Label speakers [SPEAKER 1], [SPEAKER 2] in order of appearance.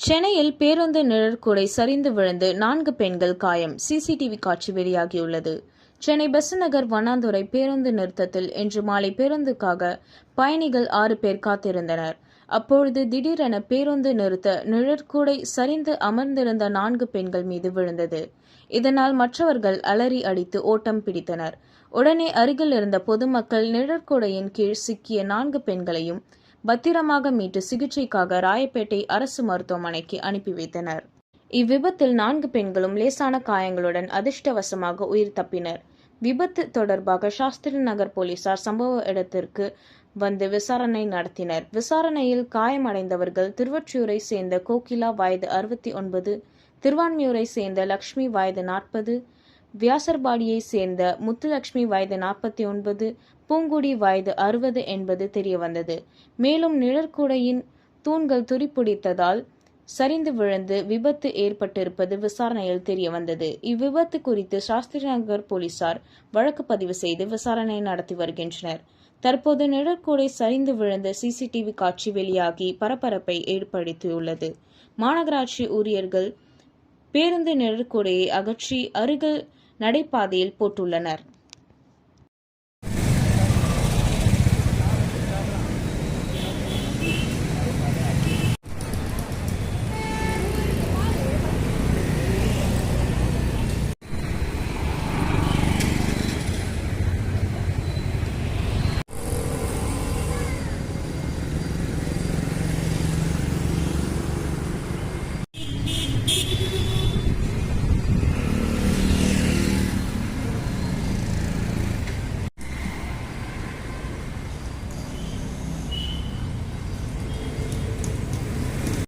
[SPEAKER 1] சென்னையில் பேருந்து நிழற்குடை சரிந்து விழுந்து நான்கு பெண்கள் காயம். சிசிடிவி காட்சி வெளியாகியுள்ளது. சென்னை பெசநகர் வண்ணாந்துறை பேருந்து நிறுத்தத்தில் இன்று மாலை பேருந்துக்காக பயணிகள் ஆறு பேர் காத்திருந்தனர். அப்பொழுது திடீரென பேருந்து நிறுத்த நிழற்கூடை சரிந்து அமர்ந்திருந்த நான்கு பெண்கள் மீது விழுந்தது. இதனால் மற்றவர்கள் அலறி அடித்து ஓட்டம் பிடித்தனர். உடனே அருகில் இருந்த பொதுமக்கள் நிழற்கூடையின் கீழ் சிக்கிய நான்கு பெண்களையும் பத்திரமாக மீட்டு சிகிச்சைக்காக ராயப்பேட்டை அரசு மருத்துவமனைக்கு அனுப்பி வைத்தனர். இவ்விபத்தில் நான்கு பெண்களும் லேசான காயங்களுடன் அதிர்ஷ்டவசமாக உயிர் தப்பினர். விபத்து தொடர்பாக சாஸ்திரி நகர் போலீசார் சம்பவ இடத்திற்கு வந்து விசாரணை நடத்தினர். விசாரணையில் காயமடைந்தவர்கள் திருவொற்றியூரை சேர்ந்த கோகிலா வயது அறுபத்தி ஒன்பது திருவான்மியூரை சேர்ந்த லக்ஷ்மி வயது நாற்பது வியாசர்பாடியை சேர்ந்த முத்துலட்சுமி வயது நாற்பத்தி ஒன்பது பூங்குடி வயது அறுபது என்பது தெரியவந்தது. மேலும் நிழற்குடையின் தூண்கள் துரிப்புடித்ததால் சரிந்து விழுந்து விபத்து ஏற்பட்டிருப்பது விசாரணையில் தெரியவந்தது. இவ்விபத்து குறித்து சாஸ்திரி நகர் போலீசார் வழக்கு பதிவு செய்து விசாரணை நடத்தி வருகின்றனர். தற்போது நிழற்கூடை சரிந்து விழுந்த சிசிடிவி காட்சி வெளியாகி பரபரப்பை ஏற்படுத்தியுள்ளது. மாநகராட்சி ஊழியர்கள் பேருந்து நிழற்கூடையை அகற்றி அருகில் நடைபாதையில் போட்டுள்ளனர்.